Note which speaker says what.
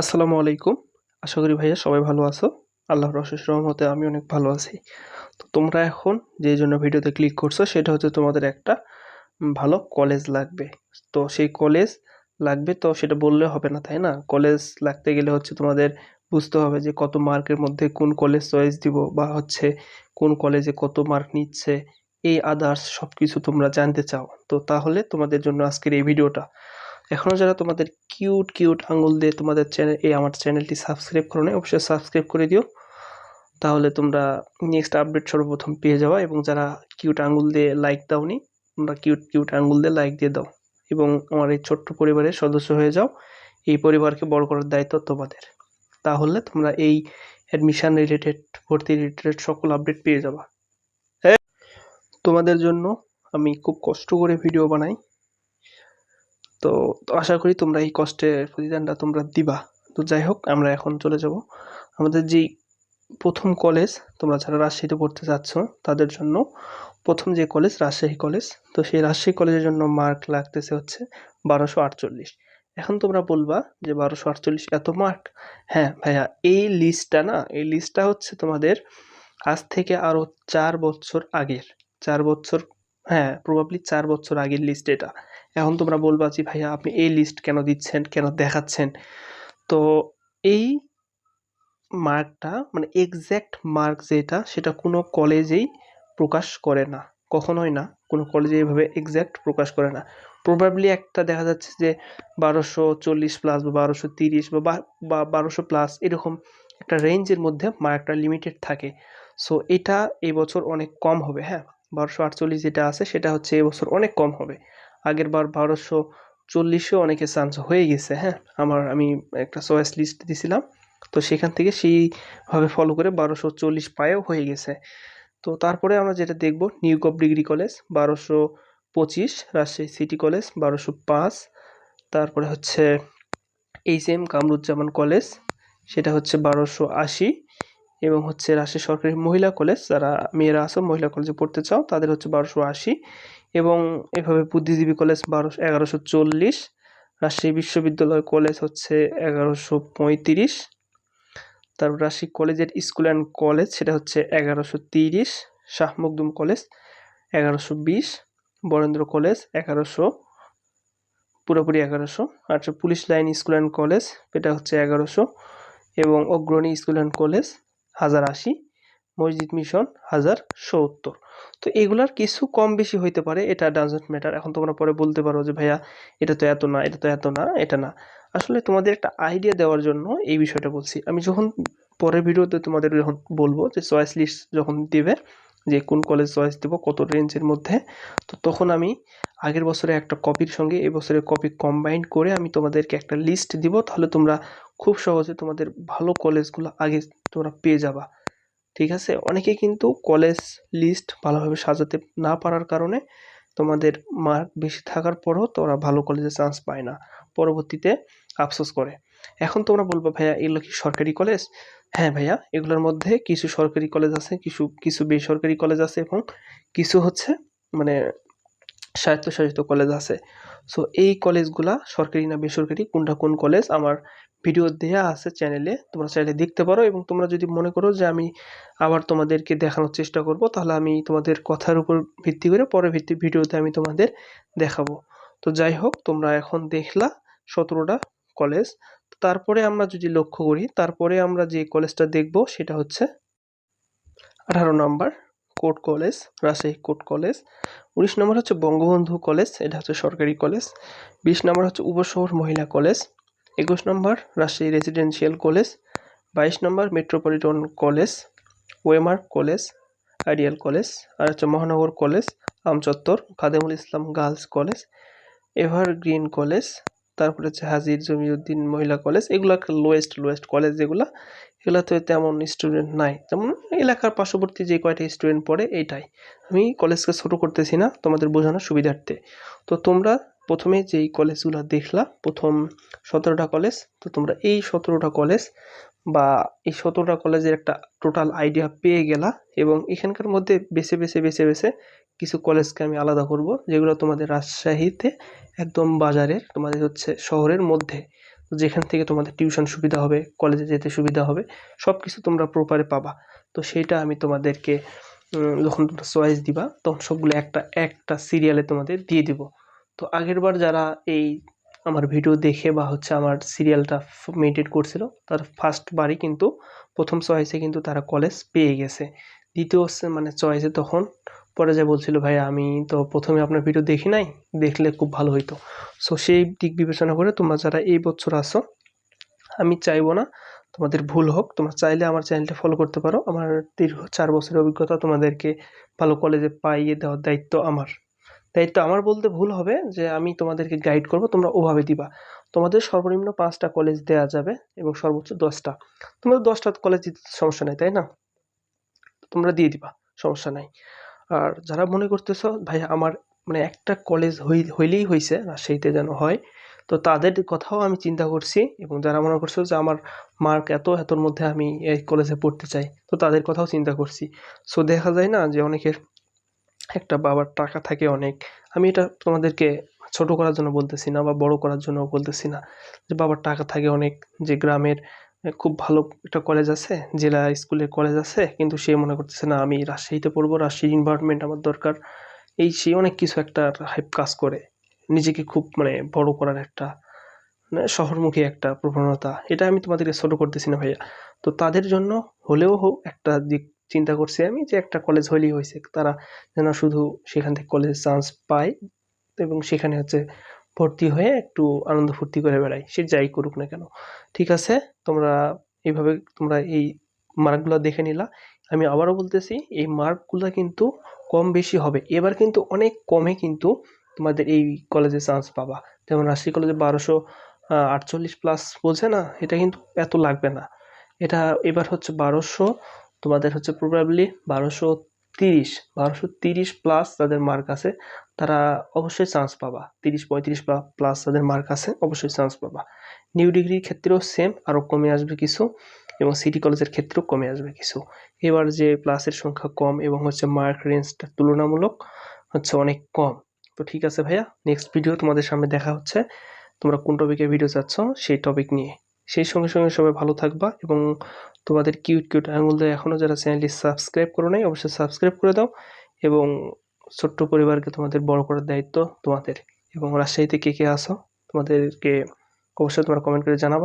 Speaker 1: আসসালামু আলাইকুম। আশা করি ভাইয়া সবাই ভালো আছো। আল্লাহর অশেষ রহমতে আমি অনেক ভালো আছি। তো তোমরা এখন যে জন্য ভিডিওতে ক্লিক করছ সেটা হচ্ছে তোমাদের একটা ভালো কলেজ লাগবে। তো সেই কলেজ লাগবে তো সেটা বললে হবে না, তাই না? কলেজ লাগতে গেলে হচ্ছে তোমাদের বুঝতে হবে যে কত মার্কের মধ্যে কোন কলেজ চয়েস দিব বা হচ্ছে কোন কলেজে কত মার্ক নিচ্ছে, এই আদার্স সব কিছু তোমরা জানতে চাও। তো তাহলে তোমাদের জন্য আজকের এই ভিডিওটা। এখনও যারা তোমাদের কিউট কিউট আঙুল দিয়ে তোমাদের চ্যানেল এই আমার চ্যানেলটি সাবস্ক্রাইব করো না অবশ্যই সাবস্ক্রাইব করে দিও। তাহলে তোমরা নেক্সট আপডেট সর্বপ্রথম পেয়ে যাওয়া এবং যারা কিউট আঙুল দিয়ে লাইক দাওনি, তোমরা কিউট কিউট আঙুল দিয়ে লাইক দিয়ে দাও এবং আমার এই ছোট্ট পরিবারের সদস্য হয়ে যাও। এই পরিবারকে বড় করার দায়িত্ব তোমাদের। তাহলে তোমরা এই অ্যাডমিশান রিলেটেড ভর্তি রিলেটেড সকল আপডেট পেয়ে যাবা। তোমাদের জন্য আমি খুব কষ্ট করে ভিডিও বানাই। তো আশা করি তোমরা এই কষ্টের প্রতিদানটা তোমরা দিবা। তো যাই হোক, আমরা এখন চলে যাব। আমাদের যেই প্রথম কলেজ তোমরা যারা রাজশাহীতে পড়তে চাচ্ছ, তাদের জন্য প্রথম যে কলেজ রাজশাহী কলেজ তো সেই রাজশাহী কলেজের জন্য মার্ক লাগতেছে হচ্ছে বারোশো আটচল্লিশ। এখন তোমরা বলবা যে বারোশো আটচল্লিশ এত মার্ক হ্যাঁ ভাইয়া, এই লিস্টটা না, এই লিস্টটা হচ্ছে তোমাদের আজ থেকে আরও চার বছর আগের, চার বছর হ্যাঁ প্রবাবলি চার বছর আগের লিস্ট এটা। এখন তোমরা বলবা যে, ভাইয়া, আপনি এই লিস্ট কেন দিচ্ছেন, কেন দেখাচ্ছেন? তো এই মার্কটা মানে এক্স্যাক্ট মার্ক যেটা, সেটা কোনো কলেজেই প্রকাশ করে না। কখনোই না। কোনো কলেজে এইভাবে এক্স্যাক্ট প্রকাশ করে না। প্রবাবলি একটা দেখা যাচ্ছে যে, বারোশো চল্লিশ প্লাস বা বারোশো তিরিশ বা বা বারোশো প্লাস এরকম একটা রেঞ্জের মধ্যে মার্কটা লিমিটেড থাকে। সো এটা এবছর অনেক কম হবে হ্যাঁ? বারোশো আটচল্লিশ যেটা আছে, সেটা হচ্ছে এবছর অনেক কম হবে। আগের বার বারোশো চল্লিশেও অনেকে চান্স হয়ে গেছে হ্যাঁ? আমার, আমি একটা চয়েস লিস্ট দিছিলাম। তো সেখান থেকে সেইভাবে ফলো করে বারোশো চল্লিশ পায়েও হয়ে গেছে। তো তারপরে আমরা যেটা দেখব নিউ ডিগ্রি কলেজ বারোশো পঁচিশ, রাজশাহী সিটি কলেজ বারোশো পাঁচ। তারপরে হচ্ছে এইচ এম কামরুজ্জামান কলেজ সেটা হচ্ছে বারোশো আশি। এবং হচ্ছে রাজশাহী সরকারি মহিলা কলেজ, যারা মেয়েরা আসো মহিলা কলেজে পড়তে চাও, তাদের হচ্ছে বারোশো আশি। এবং এভাবে বুদ্ধিজীবী কলেজ বারোশো, এগারোশো চল্লিশ। রাজশাহী বিশ্ববিদ্যালয় কলেজ হচ্ছে এগারোশো পঁয়ত্রিশ। তারপর রাজশাহী কলেজের স্কুল অ্যান্ড কলেজ, সেটা হচ্ছে এগারোশো তিরিশ। শাহ মখদুম কলেজ, এগারোশো বিশ। বরেন্দ্র কলেজ, এগারোশো। পুরোপুরি এগারোশো। আচ্ছা police line school and college, এটা হচ্ছে এগারোশো। এবং অগ্রণী স্কুল অ্যান্ড কলেজ হাজার আশি, মসজিদ মিশন হাজার সত্তর। তো এগুলার কিছু কম বেশি হইতে পারে, এটা ডাজন্ট ম্যাটার এখন তোমরা পরে বলতে পারো যে, ভাইয়া, এটা তো এত না, এটা তো এত না, এটা না। আসলে তোমাদের একটা আইডিয়া দেওয়ার জন্য এই বিষয়টা বলছি। আমি যখন পরের ভিডিওতে তোমাদের যখন বলব যে চয়েস লিস্ট যখন দেবে যে কোন কলেজ চয়েস দেবো, কত রেঞ্জের মধ্যে, তো তখন আমি আগের বছরে একটা কপির সঙ্গে এই বছরের কপি কম্বাইন করে আমি তোমাদেরকে একটা লিস্ট দিব, তাহলে তোমরা খুব সহজে তোমাদের ভালো কলেজগুলো আগে তোমরা পেয়ে যাবা। ঠিক আছে? অনেকে কিন্তু কলেজ লিস্ট ভালোভাবে সাজাতে না পারার কারণে তোমাদের মার্ক বেশি থাকার পরও তোরা ভালো কলেজে চান্স পায় না। পরবর্তীতে আফসোস করে। এখন তোমরা বলব, ভাইয়া, এগুলো কি সরকারি কলেজ হ্যাঁ ভাইয়া, এগুলোর মধ্যে কিছু সরকারি কলেজ আছে, কিছু কিছু বেসরকারি কলেজ আছে এবং কিছু হচ্ছে মানে স্বায়ত্তশাসিত কলেজ আছে। সো এই কলেজগুলা সরকারি না বেসরকারি, কোনটা কোন কলেজ আমার ভিডিও দেয়া আছে চ্যানেলে তোমরা চাইলে দেখতে পারো এবং তোমরা যদি মনে করো যে আমি আবার তোমাদেরকে দেখানোর চেষ্টা করব, তাহলে আমি তোমাদের কথার উপর ভিত্তি করে পরে ভিত্তি ভিডিওতে আমি তোমাদের দেখাবো। তো যাই হোক, তোমরা এখন দেখলা সতেরোটা কলেজ তারপরে আমরা যদি লক্ষ্য করি, তারপরে আমরা যে কলেজটা দেখব সেটা হচ্ছে আঠারো নম্বর court college, Rajshahi court college. উনিশ নম্বর হচ্ছে বঙ্গবন্ধু কলেজ, এটা হচ্ছে সরকারি কলেজ। বিশ নম্বর হচ্ছে উপশহর মহিলা কলেজ। একুশ নম্বর রাজশাহী রেসিডেন্সিয়াল কলেজ। বাইশ নম্বর মেট্রোপলিটন কলেজ, ওয়েমার্ক কলেজ, আইডিয়াল কলেজ। আর হচ্ছে মহানগর college, Amchattar, Khademul Islam girls college. Evergreen college. তারপরে হচ্ছে হাজির জমিউদ্দিন মহিলা কলেজ এগুলো লোয়েস্ট লোয়েস্ট কলেজ যেগুলো, এগুলোতে তেমন স্টুডেন্ট নাই। যেমন এলাকার পার্শ্ববর্তী যে কয়টা স্টুডেন্ট পড়ে এইটাই। আমি কলেজকে ছোটো করতেছি না, তোমাদের বোঝানোর সুবিধার্থে। তো তোমরা প্রথমে যেই কলেজগুলো দেখলা, প্রথম সতেরোটা কলেজ তো তোমরা এই সতেরোটা কলেজ বা এই সতেরোটা কলেজের একটা টোটাল আইডিয়া পেয়ে গেলা এবং এখানকার মধ্যে বেছে বেছে বেছে বেছে কিছু কলেজকে আমি আলাদা করব, যেগুলো তোমাদের রাজশাহীতে একদম বাজারের, তোমাদের হচ্ছে শহরের মধ্যে। যেখান থেকে তোমাদের টিউশন সুবিধা হবে কলেজে যেতে সুবিধা হবে সব কিছু তোমরা প্রপারে পাবা। তো সেইটা আমি তোমাদেরকে যখন তোমরা চয়েস দিবা, তখন সবগুলো একটা একটা সিরিয়ালে তোমাদের দিয়ে দিব। তো আগেরবার যারা এই আমার ভিডিও দেখে বা হচ্ছে আমার সিরিয়ালটা মেনটেন করছিল, তার ফার্স্ট বারই কিন্তু প্রথম চয়েসে কিন্তু তারা কলেজ পেয়ে গেছে। দ্বিতীয় মানে চয়েসে তখন পরে যা বলছিল, ভাই, আমি তো প্রথমে আপনার ভিডিও দেখি নাই, দেখলে খুব ভালো হইতো। সো সেই দিক বিবেচনা করে তোমরা যারা এই বছর আসো আমি চাইব না, তোমাদের ভুল হোক, তোমরা চাইলে আমার চ্যানেলটা ফলো করতে পারো। আমার দীর্ঘ চার বছরের অভিজ্ঞতা তোমাদেরকে ভালো কলেজে পাইয়ে দেওয়ার দায়িত্ব আমার। দায়িত্ব আমার বলতে ভুল হবে যে আমি তোমাদেরকে গাইড করব, তোমরা ওভাবে দিবা। তোমাদের সর্বনিম্ন পাঁচটা কলেজ দেওয়া যাবে এবং সর্বোচ্চ দশটা। তোমাদের দশটা কলেজ দিতে সমস্যা নাই, তাই না? তোমরা দিয়ে দিবা, সমস্যা নাই। আর যারা মনে করতেছো ভাই আমার মানে একটা কলেজ হই, হইলেই হয়েছে রাজশাহীতে যেন হয়, তো তাদের কথাও আমি চিন্তা করছি এবং যারা মনে করছ যে আমার মার্ক এত, এতর মধ্যে আমি এই কলেজে পড়তে চাই, তো তাদের কথাও চিন্তা করছি। সো দেখা যায় না যে অনেকের একটা বাবার টাকা থাকে অনেক। আমি এটা তোমাদেরকে ছোট করার জন্য বলতেছি না বা বড় করার জন্য বলতেছি না যে বাবার টাকা থাকে অনেক। যে গ্রামের খুব ভালো একটা কলেজ আছে, জেলা স্কুলের কলেজ আছে, কিন্তু সে মনে করতেছে না আমি রাজশাহীতে পড়ব, রাজশাহী এনভায়রনমেন্ট আমার দরকার। এই সেই অনেক কিছু একটা হাইপ কাজ করে। নিজেকে খুব মানে বড় করার একটা মানে শহরমুখী একটা প্রবণতা। এটা আমি তোমাদেরকে ছোটো করতেছি না ভাইয়া। তো তাদের জন্য হলেও হোক একটা দিক চিন্তা করছি আমি যে একটা কলেজ হলেই হয়েছে তারা যেন শুধু সেখান থেকে কলেজে চান্স পায় এবং সেখানে হচ্ছে ভর্তি হয়ে একটু আনন্দ ফুর্তি করে বেড়ায়। সে যাই করুক না কেন। ঠিক আছে? তোমরা এইভাবে তোমরা এই মার্কগুলো দেখে নিলা। আমি আবারও বলতেছি, এই মার্কগুলো কিন্তু কম বেশি হবে। এবার কিন্তু অনেক কমে কিন্তু তোমাদের এই কলেজে চান্স পাবা। যেমন রাজশাহী কলেজে বারোশো আটচল্লিশ প্লাস বলছে না, এটা কিন্তু এত লাগবে না। এটা এবার হচ্ছে বারোশো তোমাদের হচ্ছে প্রবাবলি বারোশো তিরিশ বারোশো তিরিশ প্লাস তাদের মার্ক আছে, তারা অবশ্যই চান্স পাবা। তিরিশ, পঁয়ত্রিশ প্লাস তাদের মার্ক আছে, অবশ্যই চান্স পাবা। নিউ ডিগ্রির ক্ষেত্রেও সেম আরও কমে আসবে কিছু, এবং সিটি কলেজের ক্ষেত্রেও কমে আসবে কিছু। এবার যে প্লাসের সংখ্যা কম এবং হচ্ছে মার্ক রেঞ্জটা তুলনামূলক হচ্ছে অনেক কম। তো ঠিক আছে ভাইয়া নেক্সট ভিডিও তোমাদের সামনে দেখা হচ্ছে। তোমরা কোন টপিকে ভিডিও চাচ্ছ, সেই টপিক নিয়ে। সেই সঙ্গে সঙ্গে সবাই ভালো থাকবা এবং তোমাদের কিউট কিউট আঙুল দিয়ে এখনও যারা চ্যানেলটি সাবস্ক্রাইব করো নাই, অবশ্যই সাবস্ক্রাইব করে দাও এবং ছোট্ট পরিবারকে তোমাদের বড় করার দায়িত্ব তোমাদের এবং রাজশাহীতে কে কে আসো তোমাদেরকে অবশ্যই তোমরা কমেন্ট করে জানাবা।